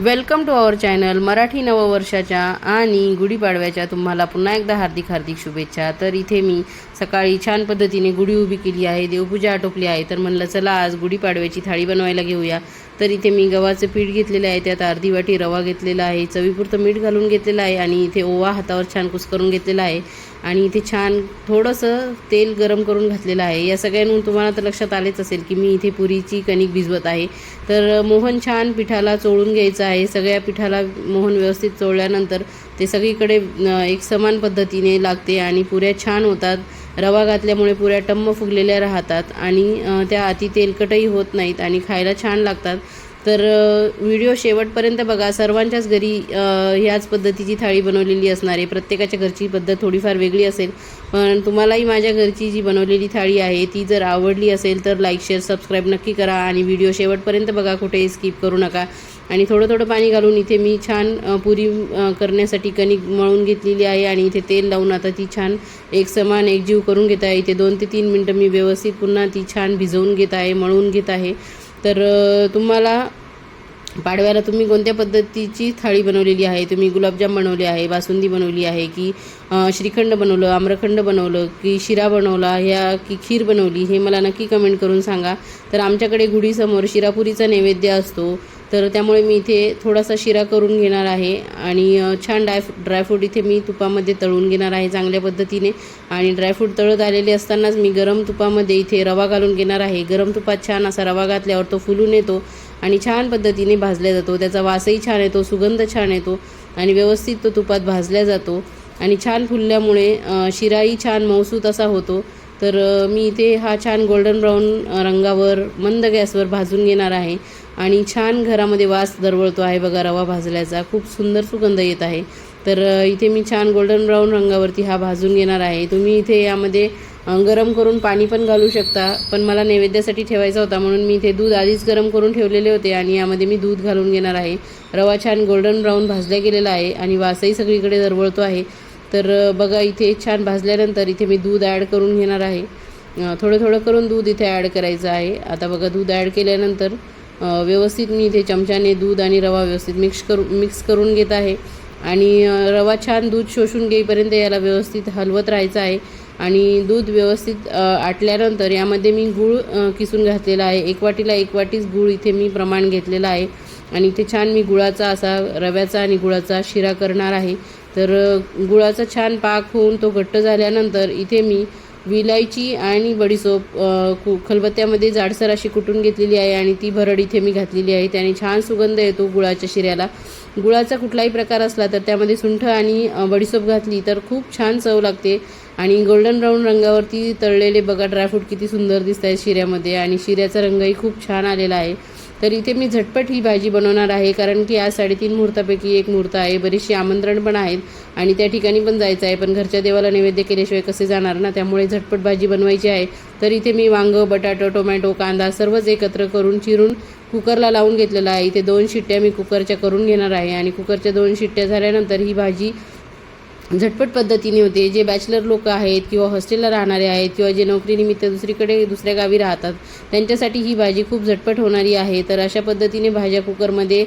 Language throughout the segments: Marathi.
Welcome to our channel Marathi नववर्षाच्या आणि गुढीपाडव्याच्या तुम्हाला पुन्हा एकदा हार्दिक हार्दिक शुभेच्छा. तर इथे मी सकाळी छान पद्धतीने गुढी उभी केली आहे देवपूजा आटोपली आहे. तर म्हणलं चला आज गुढीपाडव्याची थाळी बनवायला घेऊया. तर इथे मी गव्हाचं पीठ घेतलेलं आहे त्यात अर्धी वाटी रवा घेतलेला आहे चवीपुरतं मीठ घालून घेतलेलं आहे आणि इथे ओवा हातावर छान कुस्करून घेतलेला आहे. आणि इथे छान थोडंसं तेल गरम करून घातलेलं आहे. या सगळ्यांहून तुम्हाला तर लक्षात आलेच असेल की मी इथे पुरीची कणिक भिजवत आहे. तर मोहन छान पिठाला चोळून घ्यायचं आहे. सगळ्या पिठाला मोहन व्यवस्थित चोळल्यानंतर ते सगळीकडे एक समान पद्धतीने लागते आणि पुऱ्या छान होतात. रवा घातल्यामुळे पुऱ्या टम्म फुगलेल्या राहतात आणि त्या अति तेलकटही होत नाहीत आणि खायला छान लागतात. तर व्हिडिओ शेवटपर्यंत बघा. सर्वांच्याच घरी ह्याच पद्धतीची थाळी बनवलेली असणार आहे. प्रत्येकाच्या घरची पद्धत थोडीफार वेगळी असेल पण तुम्हालाही माझ्या घरची जी बनवलेली थाळी आहे ती जर आवडली असेल तर लाईक शेअर सबस्क्राईब नक्की करा आणि व्हिडिओ शेवटपर्यंत बघा. कुठेही स्किप करू नका. आणि थोडं थोडं पाणी घालून इथे मी छान पुरी करण्यासाठी कणिक मळून घेतलेली आहे आणि इथे तेल लावून आता ती छान एक समान एकजीव करून घेत आहे. इथे दोन ते तीन मिनटं मी व्यवस्थित पुन्हा ती छान भिजवून घेत आहे मळून घेत आहे. तर तुम्हाला पाडव्याला तुम्ही कोणत्या पद्धतीची थाळी बनवलेली आहे? तुम्ही गुलाबजाम बनवले आहे बासुंदी बनवली आहे की श्रीखंड बनवलं आम्रखंड बनवलं की शिरा बनवला ह्या की खीर बनवली हे मला नक्की कमेंट करून सांगा. तर आमच्याकडे गुढीसमोर शिरापुरीचा नैवेद्य असतो. तर त्यामुळे मी इथे थोडासा शिरा करून घेणार आहे आणि छान डाय ड्रायफ्रूट इथे मी तुपामध्ये तळून घेणार आहे चांगल्या पद्धतीने. आणि ड्रायफ्रूट तळत आलेले असतानाच मी गरम तुपामध्ये इथे रवा घालून घेणार आहे. गरम तुपात छान असा रवा घातल्यावर तो फुलून येतो आणि छान पद्धतीने भाजला जातो. त्याचा वासही छान येतो सुगंध छान येतो आणि व्यवस्थित तो तुपात भाजला जातो. आणि छान फुलल्यामुळे शिराही छान मौसूत असा होतो. तर मी इथे हा छान गोल्डन ब्राऊन रंगावर मंद गॅसवर भाजून घेणार आहे. आणि छान घरामध्ये वास दरवळतो आहे बघा रवा भाजल्याचा. खूप सुंदर सुगंध येत आहे. तर इथे मी छान गोल्डन ब्राऊन रंगावरती हा भाजून घेणार आहे. तुम्ही इथे यामध्ये गरम करून पाणी पण घालू शकता पण मला नैवेद्यासाठी ठेवायचा होता म्हणून मी इथे दूध आधीच गरम करून ठेवलेले होते आणि यामध्ये मी दूध घालून घेणार आहे. रवा छान गोल्डन ब्राऊन भाजला गेलेला आहे आणि वासही सगळीकडे दरवळतो आहे. तर बघा इथे छान भाजल्यानंतर इथे मी दूध ॲड करून घेणार आहे. थोडं थोडं करून दूध इथे ॲड करायचं आहे. आता बघा दूध ॲड केल्यानंतर व्यवस्थित मी इथे चमच्याने दूध आणि रवा व्यवस्थित मिक्स करू मिक्स करून घेत आहे. आणि रवा छान दूध शोषून घेईपर्यंत याला व्यवस्थित हलवत राहायचं आहे. आणि दूध व्यवस्थित आटल्यानंतर यामध्ये मी गूळ किसून घातलेला आहे. एक वाटीला एक वाटीच गूळ इथे मी प्रमाण घेतलेलं आहे. आणि इथे छान मी गुळाचा असा रव्याचा आणि गुळाचा शिरा करणार आहे. तर गुळाचा छान पाक होऊन तो घट्ट झाल्यानंतर इथे मी विलायची आणि बडीसोप कु खलबत्त्यामध्ये जाडसर अशी कुटून घेतलेली आहे आणि ती भरड इथे मी घातलेली आहे. त्याने छान सुगंध येतो गुळाच्या शिऱ्याला. गुळाचा कुठलाही प्रकार असला तर त्यामध्ये सुंठ आणि बडीसोप घातली तर खूप छान चव लागते. आणि गोल्डन ब्राऊन रंगावरती तळलेले बघा ड्रायफ्रूट किती सुंदर दिसत आहेत शिऱ्यामध्ये. आणि शिऱ्याचा रंगही खूप छान आलेला आहे. तर इथे मी झटपट ही भाजी बनवणार आहे कारण की आज साडेतीन मुहूर्तापैकी एक मुहूर्त आहे. बरीचशी आमंत्रण पण आहेत आणि त्या ठिकाणी पण जायचं आहे. पण घरच्या देवाला नैवेद्य केल्याशिवाय कसे जाणार ना? त्यामुळे झटपट भाजी बनवायची आहे. तर इथे मी वांगं बटाटो टोमॅटो कांदा सर्वच एकत्र करून चिरून कुकरला लावून घेतलेला आहे. इथे दोन शिट्ट्या मी कुकरच्या करून घेणार आहे आणि कुकरच्या दोन शिट्ट्या झाल्यानंतर ही भाजी झटपट पद्धतीने होते. जे बॅचलर लोक आहेत किंवा हॉस्टेलला राहणारे आहेत किंवा जे नोकरीनिमित्त दुसरीकडे दुसऱ्या गावी राहतात त्यांच्यासाठी ही भाजी खूप झटपट होणारी आहे. तर अशा पद्धतीने भाज्या कुकरमध्ये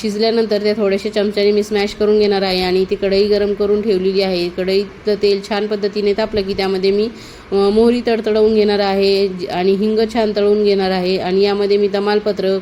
शिजल्यानंतर त्या थोड्याशा चमच्याने मी स्मॅश करून घेणार आहे आणि ती कढई गरम करून ठेवलेली आहे. कढईतलं तेल छान पद्धतीने तापलं की त्यामध्ये मी मोहरी तडतडवून घेणार आहे आणि हिंग छान तळून घेणार आहे आणि यामध्ये मी तमालपत्र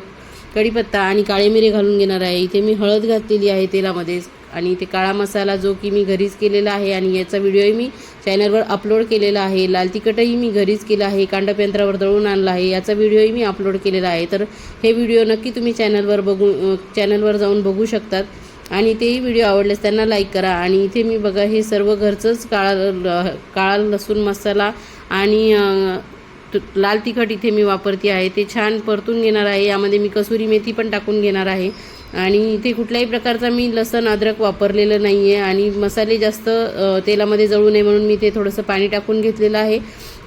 कढीपत्ता आणि काळे मिरे घालून घेणार आहे. इथे मी हळद घातलेली आहे तेलामध्ये. आणि ते काळा मसाला जो की मी घरीच केलेला आहे आणि याचा व्हिडिओही मी चॅनलवर अपलोड केलेला आहे लाल तिखटही मी घरीच केलं आहे कांडपयंत्रावर दळून आणला आहे याचा व्हिडिओही मी अपलोड केलेला आहे. तर हे व्हिडिओ नक्की तुम्ही चॅनलवर बघू चॅनलवर जाऊन बघू शकतात. आणि तेही व्हिडिओ आवडलेस त्यांना लाईक करा. आणि इथे मी बघा हे सर्व घरचंच काळा ल- काळा लसूण मसाला आणि लाल तिखट इथे मी वापरते आहे. ते छान परतून घेणार आहे. यामध्ये मी कसुरी मेथी पण टाकून घेणार आहे. आणि इथे कुठल्याही प्रकारचा मी लसण अद्रक वापरलेलं नाही आहे आणि मसाले जास्त तेलामध्ये जळू नये म्हणून मी ते थोडंसं पाणी टाकून घेतलेलं आहे.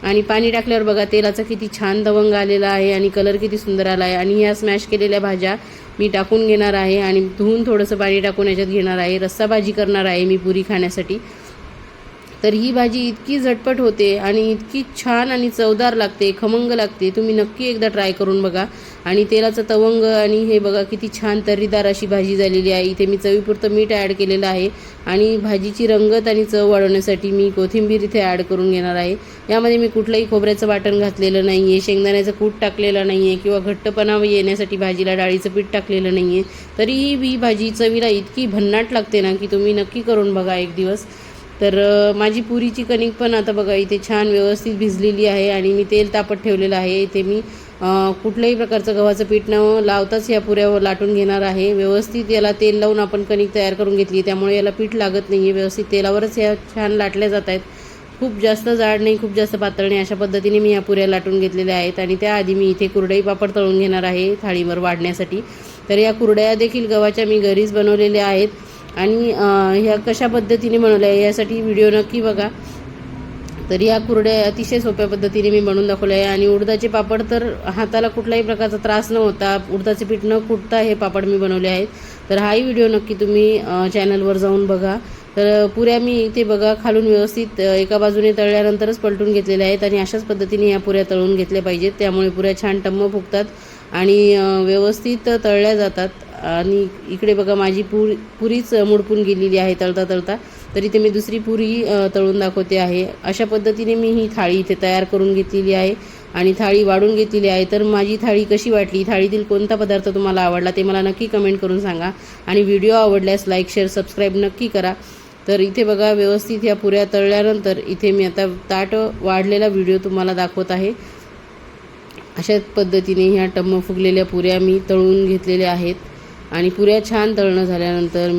आणि पाणी टाकल्यावर बघा तेलाचा किती छान दवंग आलेला आहे आणि कलर किती सुंदर आला आहे आणि ह्या स्मॅश केलेल्या भाज्या मी टाकून घेणार आहे आणि धुवून थोडंसं पाणी टाकून याच्यात घेणार आहे. रस्सा भाजी करणार आहे मी पुरी खाण्यासाठी. तर ही भाजी इतकी झटपट होते आणि इतकी छान आणि चवदार लागते खमंग लागते. तुम्ही नक्की एकदा ट्राय करून बघा. आणि तेलाचं तवंग आणि हे बघा किती छान तर्रीदार अशी भाजी झालेली आहे. इथे मी चवीपुरतं मीठ ॲड केलेलं आहे. आणि भाजीची रंगत आणि चव वाढवण्यासाठी मी कोथिंबीर इथे ॲड करून घेणार आहे. यामध्ये मी कुठलंही खोबऱ्याचं वाटण घातलेलं नाही आहे शेंगदाण्याचं कूट टाकलेलं नाही आहे किंवा घट्टपणा येण्यासाठी भाजीला डाळीचं पीठ टाकलेलं नाही आहे तरीही ही भाजी चवीला इतकी भन्नाट लागते ना की तुम्ही नक्की करून बघा एक दिवस. तर माझी पुरीची कणिक पण आता बघा इथे छान व्यवस्थित भिजलेली आहे आणि मी तेल तापत ठेवलेलं आहे. इथे मी कुठल्याही प्रकारचं गव्हाचं पीठ न लावताच या पुऱ्या लाटून घेणार आहे. व्यवस्थित याला तेल लावून आपण कणिक तयार करून घेतली त्यामुळे याला पीठ लागत नाही आहे व्यवस्थित तेलावरच या छान लाटल्या जात आहेत. खूप जास्त जाड नाही खूप जास्त पातळ नाही. अशा पद्धतीने मी या पुऱ्या लाटून घेतलेल्या आहेत आणि त्याआधी मी इथे कुरडई पापड तळून घेणार आहे थाळीवर वाढण्यासाठी. तर या कुरड्या देखील गव्हाच्या मी घरीच बनवलेल्या आहेत. आणि ह्या कशा पद्धतीने बनवल्या आहे यासाठी व्हिडिओ नक्की बघा. तर या कुरड्या अतिशय सोप्या पद्धतीने मी बनवून दाखवले आहे. आणि उडदाचे पापड तर हाताला कुठलाही प्रकारचा त्रास न होता उडदाचे पीठ न कुटता हे पापड मी बनवले आहेत. तर हाही व्हिडिओ नक्की तुम्ही चॅनलवर जाऊन बघा. तर पुऱ्या मी इथे बघा खालून व्यवस्थित एका बाजूने तळल्यानंतरच पलटून घेतलेल्या आहेत आणि अशाच पद्धतीने या पुऱ्या तळून घेतल्या पाहिजेत. त्यामुळे पुऱ्या छान टम्म फुगतात आणि व्यवस्थित तळल्या जातात. आणि इकडे बघा माझी पूर पुरीच मुडपून गेलेली आहे तळता तळता. तरी ते मी दुसरी पुरी तळून दाखवते आहे. अशा पद्धतीने मी ही थाळी इथे तयार करून घेतलेली आहे आणि थाळी वाढून घेतलेली आहे. तर माझी थाळी कशी वाटली? थाळीतील कोणता पदार्थ तुम्हाला आवडला ते मला नक्की कमेंट करून सांगा. आणि व्हिडिओ आवडल्यास लाईक शेअर सबस्क्राईब नक्की करा. तर इथे बघा व्यवस्थित ह्या पुऱ्या तळल्यानंतर इथे मी आता ताट वाढलेला व्हिडिओ तुम्हाला दाखवत आहे. अशाच पद्धतीने ह्या टम्म फुगलेल्या पुऱ्या मी तळून घेतलेल्या आहेत. आणि पुऱ्या छान तळणं झाल्यानंतर